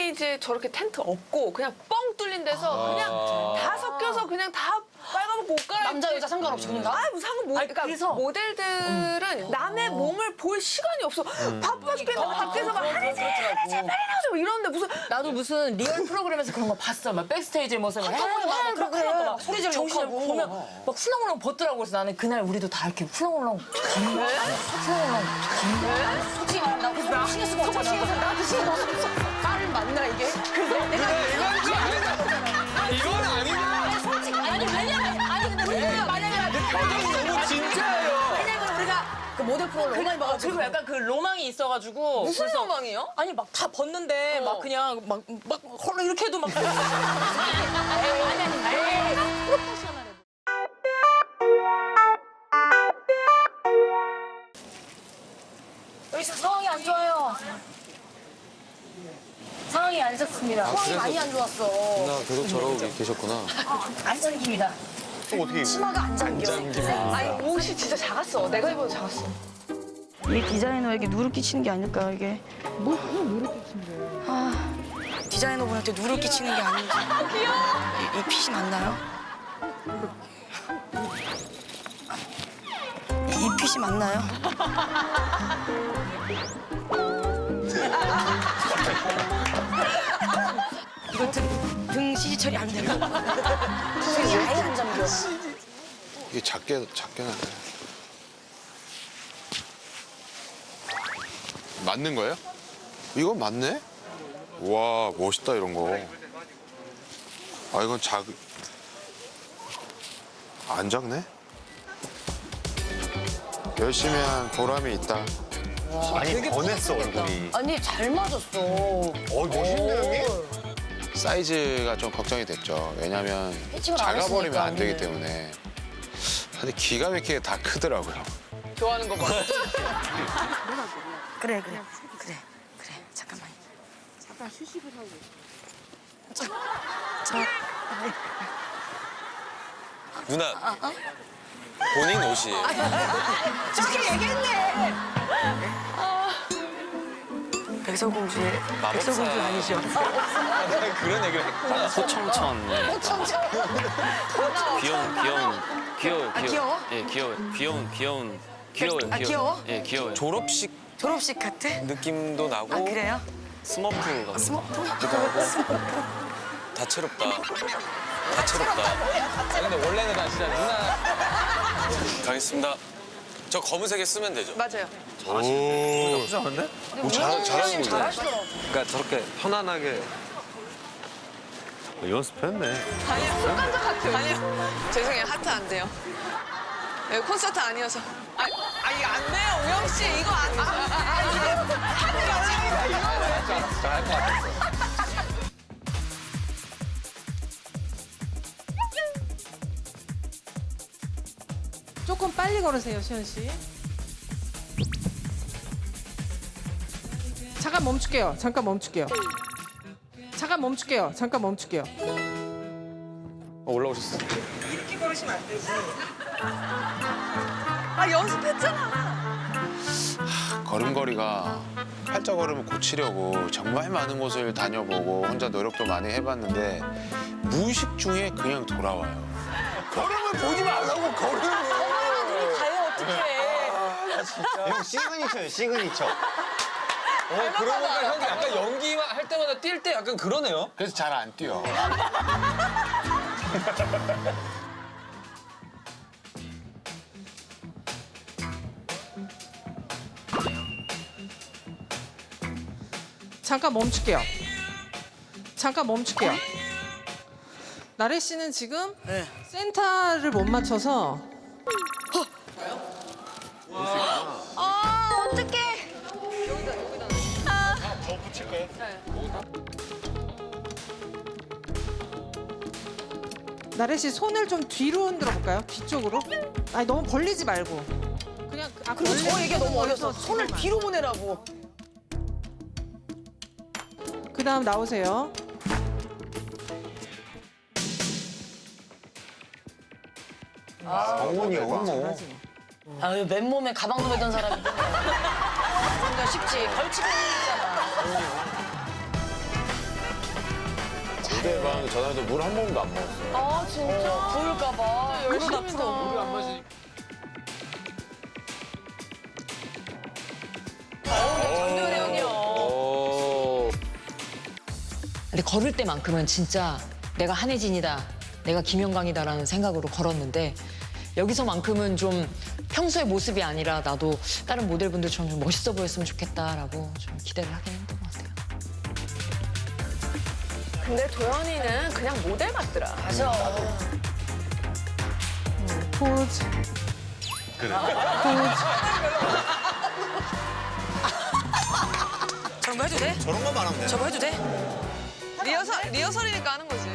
스테이지에 저렇게 텐트 없고 그냥 뻥 뚫린 데서 그냥 다 섞여서 그냥 다 빨간옷 옷 갈아입고 남자 여자 상관없이 그냥 다? 아, 뭐 상관 모, 그러니까 그래서? 모델들은 남의 몸을 볼 시간이 없어. 바빠 죽겠는데 밖에서 막 하늘색, 하늘색, 빨리 나오세요. 이러는데 무슨 나도 무슨 리얼 프로그램에서 그런 거 봤어. 막 백스테이지 모습 막 핫도그 막막 그렇게 그렇게 해. 막 소리 지르고 정신을 욕하고 보면 막 훌렁훌렁 벗더라고. 그래서 나는 그날 우리도 다 이렇게 훌렁훌렁 훌렁훌렁 솔직히 말하면 나 신경 쓰고 저거 신경 써. 나도 신 딸 맞나 이게? 그래서 내가 이건 아니야. 솔직히 아니 왜냐면 아니 근데 왜냐면 만약에 표정이 너무 진짜예요. 왜냐면 우리가 그 모델 프로를 너무 많이 봐가지고 그리고 약간 그 로망이 있어가지고 무슨 그래서 로망이요? 아니 막 다 벗는데 막 그냥 막막 헐렁 이렇게 해도 막 여기 지금 상황이 안 좋아요. 상황이 안 좋습니다. 상황이 많이 안 좋았어. 나 계속 저러고 계셨구나. 안 잠깁니다. 또 어떻게 치마가 안 잠겨. 아니 옷이 진짜 작았어. 내가 입어도 작았어. 이게 디자이너에게 누를 끼치는 게 아닐까 이게 뭐, 뭐 누를 끼친대 아 디자이너분한테 누를 끼치는 게 아닌지 이, 이 핏이 맞나요? 이, 이 핏이 맞나요? 이거 등, 등 CG 처리 안 되나? 등이 아예 안 잠겨 이게 작게 작게 나네. 맞는 거예요? 이건 맞네? 와 멋있다 이런 거. 아 이건 작. 안 작네? 열심히 한 보람이 있다. 많이 변했어 얼굴이. 아니 잘 맞았어. 어. 사이즈가 좀 걱정이 됐죠. 왜냐면 안 작아버리면 안 되기. 때문에. 근데 기가 막히게 다 크더라고요. 좋아하는 거 봐. 그래 그래 그래 그래 잠깐만 잠깐 휴식을 하고 자, 자 누나 본인 옷이에요. 저렇게 얘기했네. 백설공주의 백설공주 아니죠? 그런 얘기를 했구나. 소청천 귀여운 귀여운 귀여워요 아, 귀여워? 예 귀여워요 귀여운 귀여운 귀여워요 아, 귀여워? 예 귀여워요 졸업식 졸업식 같아? 느낌도 나고 아 그래요? 스머프 같은 스모프? 다채롭다. 다채롭다. 근데 원래는 나 진짜 누나 가겠습니다. 저 검은색에 쓰면 되죠? 맞아요. 나쁘지 않은데? 오, 잘, 잘하는 거예요. 그러니까 저렇게 편안하게 연습했네. 아니요, 습관적 하트. 아니요. 죄송해요, 하트 안 돼요. 네, 콘서트 아니어서. 아, 아 이거 안 돼요, 우영 씨. 이거 안 돼요. 아, 아, 이거 하트가 조금 빨리 걸으세요, 시현 씨. 잠깐 멈출게요. 잠깐 멈출게요. 잠깐 멈출게요. 잠깐 멈출게요. 올라오셨어. 아, 연습했잖아. 걸음걸이가 팔자 걸음을 고치려고 정말 많은 곳을 다녀보고 혼자 노력도 많이 해봤는데 무의식 중에 그냥 돌아와요. 걸음을 보지 말라고 걸음을. 어떡해. 형 시그니처예요 시그니처. 어 그러고 보니까 형이 약간 연기만 할 때마다 뛸 때 약간 그러네요. 그래서 잘 안 뛰어. 잠깐 멈출게요. 잠깐 멈출게요. 나래 씨는 지금 센터를 못 맞춰서 나래 씨 손을 좀 뒤로 흔들어 볼까요? 뒤쪽으로? 아니 너무 벌리지 말고 그냥 아, 그리고 저 원래 얘기 너무 어려서 손을. 뒤로 보내라고. 그다음 나오세요. 정훈이 형 뭐. 아유 맨몸에 가방도 메던 사람이. 그러니까 쉽지. 걸치고 있잖아. 무대방 전화해도 물한 모금도 안 먹었어. 아 진짜? 부을까봐. 열심히 앞으로. 물을 안 마시. 오. 근데 걸을 때만큼은 진짜 내가 한혜진이다, 내가 김영광이다라는 생각으로 걸었는데 여기서만큼은 좀 평소의 모습이 아니라 나도 다른 모델분들처럼 좀 멋있어 보였으면 좋겠다라고 좀 기대를 하긴 것 근데 도현이는 그냥 모델 같더라. 맞아. 포즈. 저런 거 해도 돼? 저런 것만 하면 돼. 저거 해도 돼? 리허설, 리허설이니까 하는 거지.